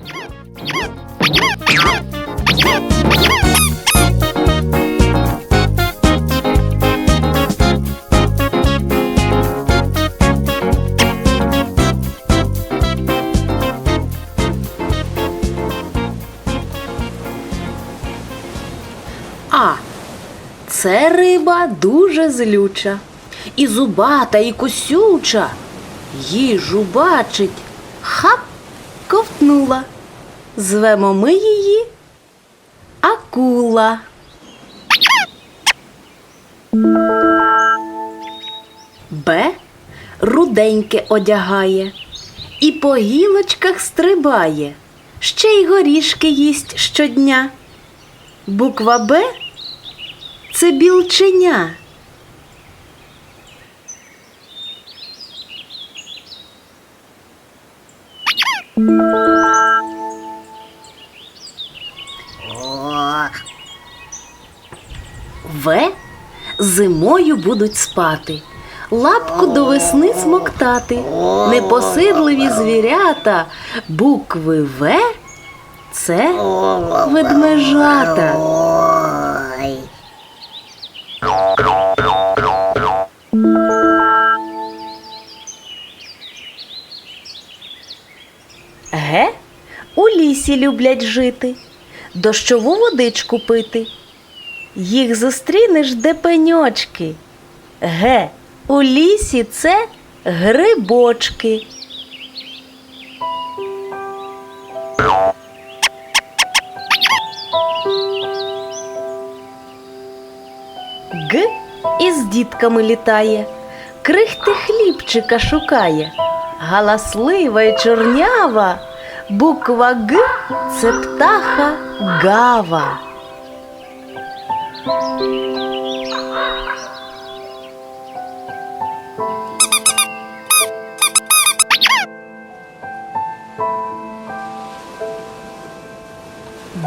А. Це риба дуже злюча. І зубата, і косюча. Їжу бачить. Хап ковтнула. Звемо ми її акула. Б. Руденьке одягає. І по гілочках стрибає. Ще й горішки їсть щодня. Буква Б це білченя. В. Зимою будуть спати, лапку до весни смоктати, непосидливі звірята, букви В. Це ведмежата. Ге? У лісі люблять жити, дощову водичку пити. Їх зустрінеш де пеньочки. Ге у лісі це грибочки. Г із дітками літає, крихти хлібчика шукає. Галаслива й чорнява, буква Г це птаха гава.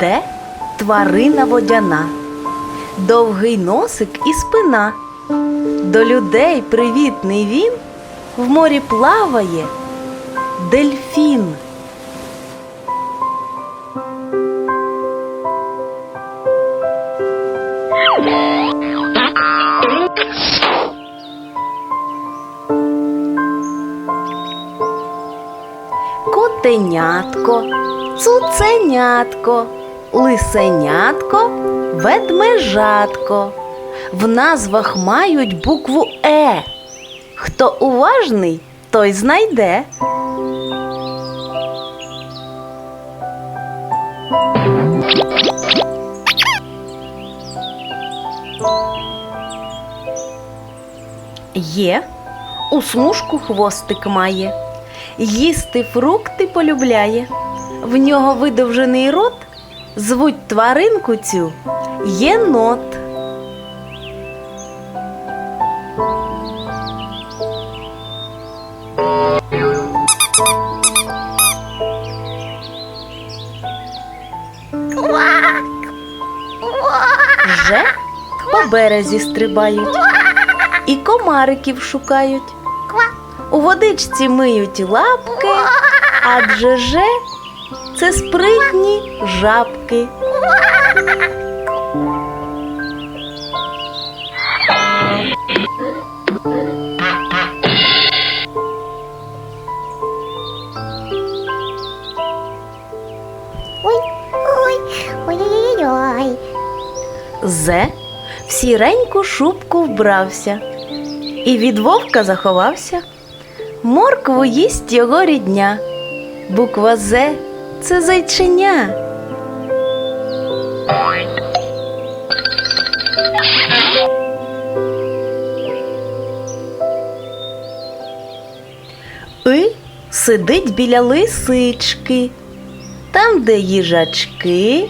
Де тварина водяна, довгий носик і спина. До людей привітний він в морі плаває дельфін. Котенятко, цуценятко, лисенятко, ведмежатко. В назвах мають букву Е. Хто уважний, той знайде. Є, у смужку хвостик має, їсти фрукти полюбляє. В нього видовжений рот, звуть тваринку цю єнот. Же по березі стрибають і комариків шукають. У водичці миють лапки, адже же це спритні жабки. Ой-ой-ой. Зе в сіреньку шубку вбрався і від вовка заховався. Моркву їсть його рідня. Буква З це зайченя. Сидить біля лисички, там, де їжачки,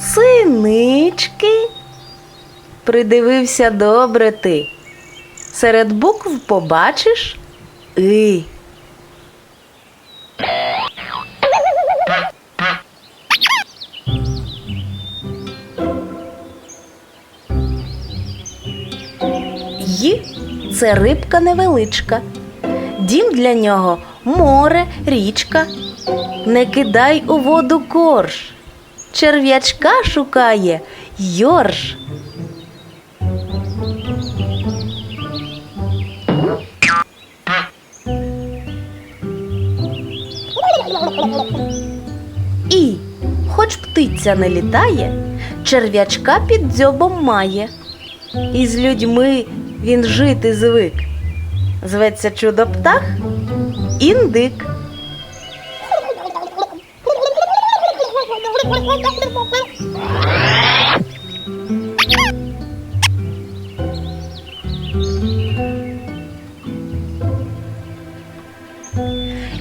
синички. Придивився добре ти. Серед букв побачиш и. Це рибка невеличка. Дім для нього море, річка. Не кидай у воду корж. Черв'ячка шукає йорж. І, хоч птиця не літає, черв'ячка під дзьобом має. І з людьми він жити звик. Зветься чудо птах індик.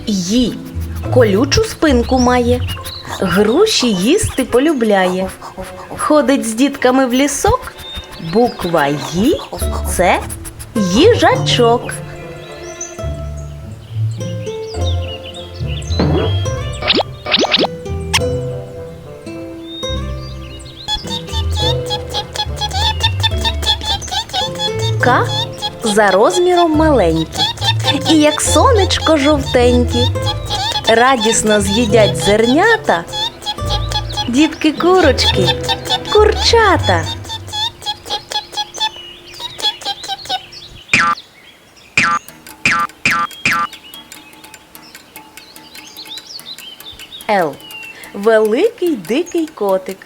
Ї колючу спинку має, груші їсти полюбляє. Ходить з дітками в лісок. Буква Ї це їжачок. К за розміром маленькі, і як сонечко жовтенькі. Радісно з'їдять зернята, дітки курочки, курчата. Л. Великий дикий котик.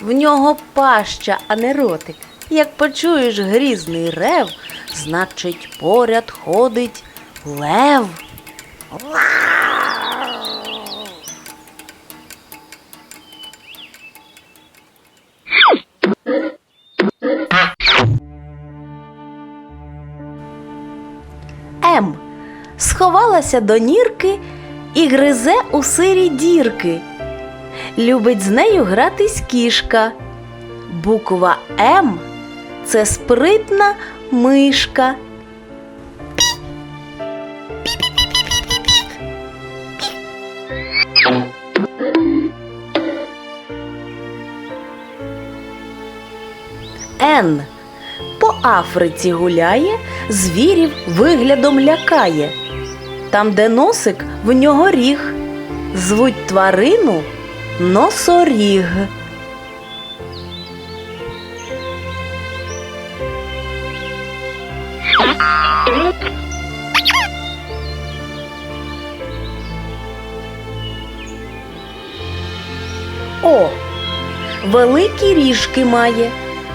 В нього паща, а не ротик. Як почуєш грізний рев, значить поряд ходить лев. М. Сховалася до нірки і гризе у сирі дірки. Любить з нею гратись кішка. Буква М це спритна мишка. Н. По Африці гуляє, звірів виглядом лякає. Там, де носик, в нього ріг. Звуть тварину носоріг. О, великі ріжки має,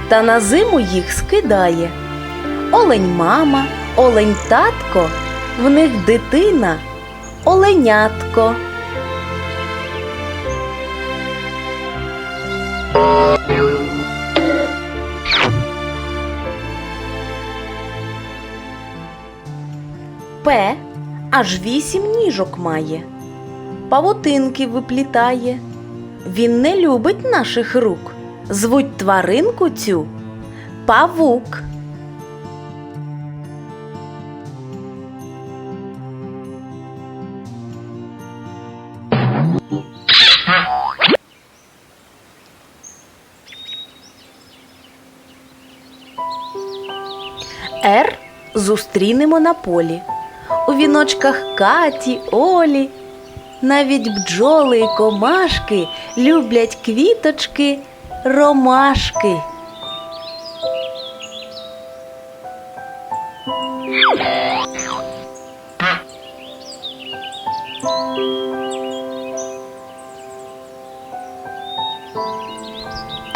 та на зиму їх скидає. Олень мама, олень татко, в них дитина, оленятко. Аж вісім ніжок має, павутинки виплітає. Він не любить наших рук. Звуть тваринку цю павук. Р зустрінемо на полі. Віночках Каті, Олі. Навіть бджоли й комашки люблять квіточки, ромашки.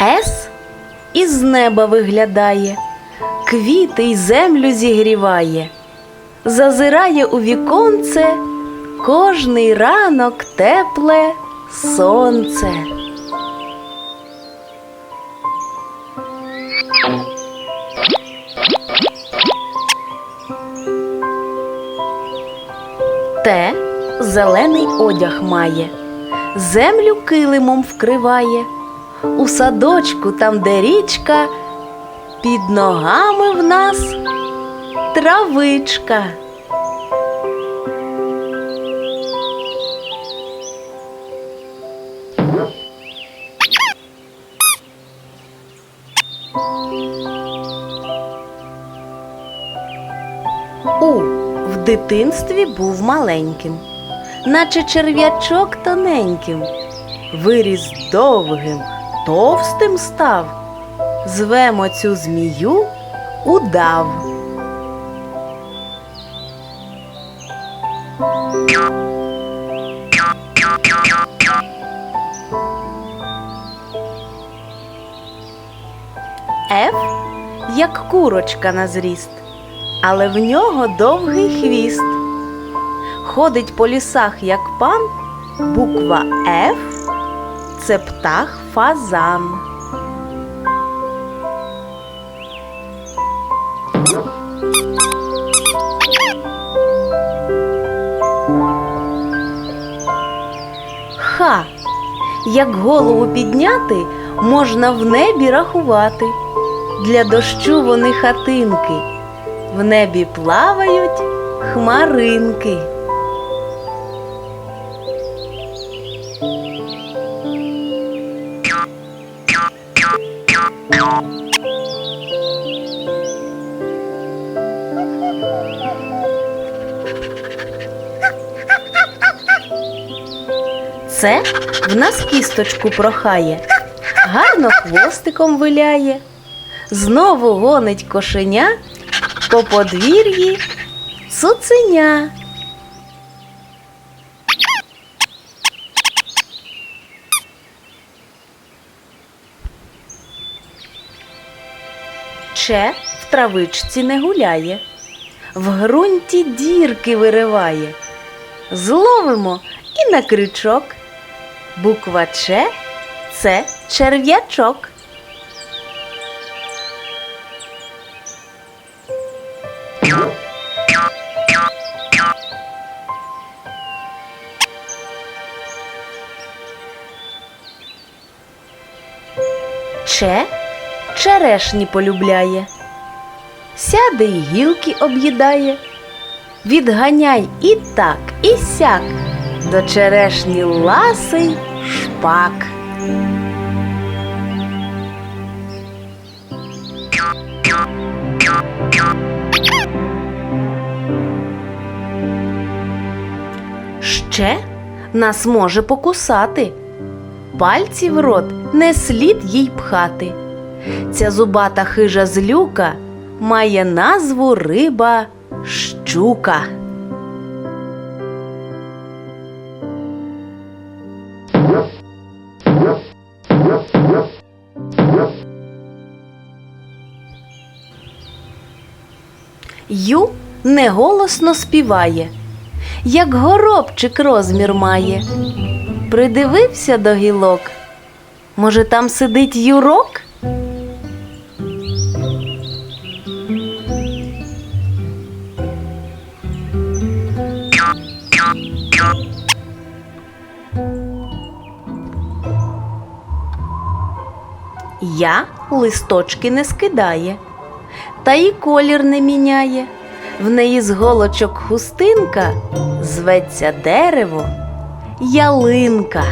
С із неба виглядає, квіти й землю зігріває, зазирає у віконце кожний ранок тепле сонце. Те зелений одяг має, землю килимом вкриває, у садочку, там, де річка, під ногами в нас травичка. У в дитинстві був маленьким, наче черв'ячок тоненьким, виріс довгим, товстим став. Звемо цю змію удав. Ф як курочка на зріст, але в нього довгий хвіст. Ходить по лісах, як пан, буква Ф це птах фазан. Ха, як голову підняти, можна в небі рахувати. Для дощу вони хатинки, в небі плавають хмаринки. Це в нас кісточку прохає, гарно хвостиком виляє, знову гонить кошеня по подвір'ї цуценя. Че в травичці не гуляє, в ґрунті дірки вириває. Зловимо і на крючок. Буква Ч це черв'ячок. Че черешні полюбляє, сяде й гілки об'їдає. Відганяй і так, і сяк, до черешні ласий шпак. Ще нас може покусати. Пальці в рот не слід їй пхати. Ця зубата хижа злюка має назву риба щука. Ю неголосно співає, як горобчик розмір має. Придивився до гілок. Може, там сидить юрок? Я листочки не скидає, та й колір не міняє. В неї з голочок хустинка зветься дерево ялинка.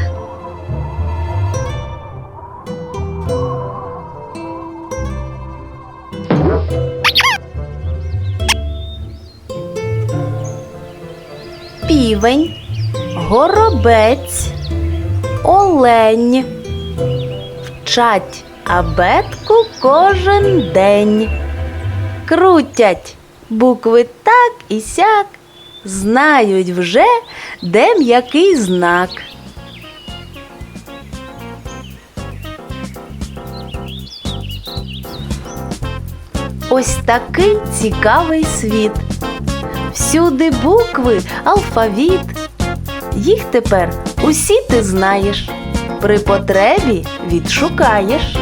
Півень, горобець, олень вчать абетку кожен день. Крутять букви так і сяк, знають вже, де м'який знак. Ось такий цікавий світ. Всюди букви, алфавіт. Їх тепер усі ти знаєш, при потребі відшукаєш.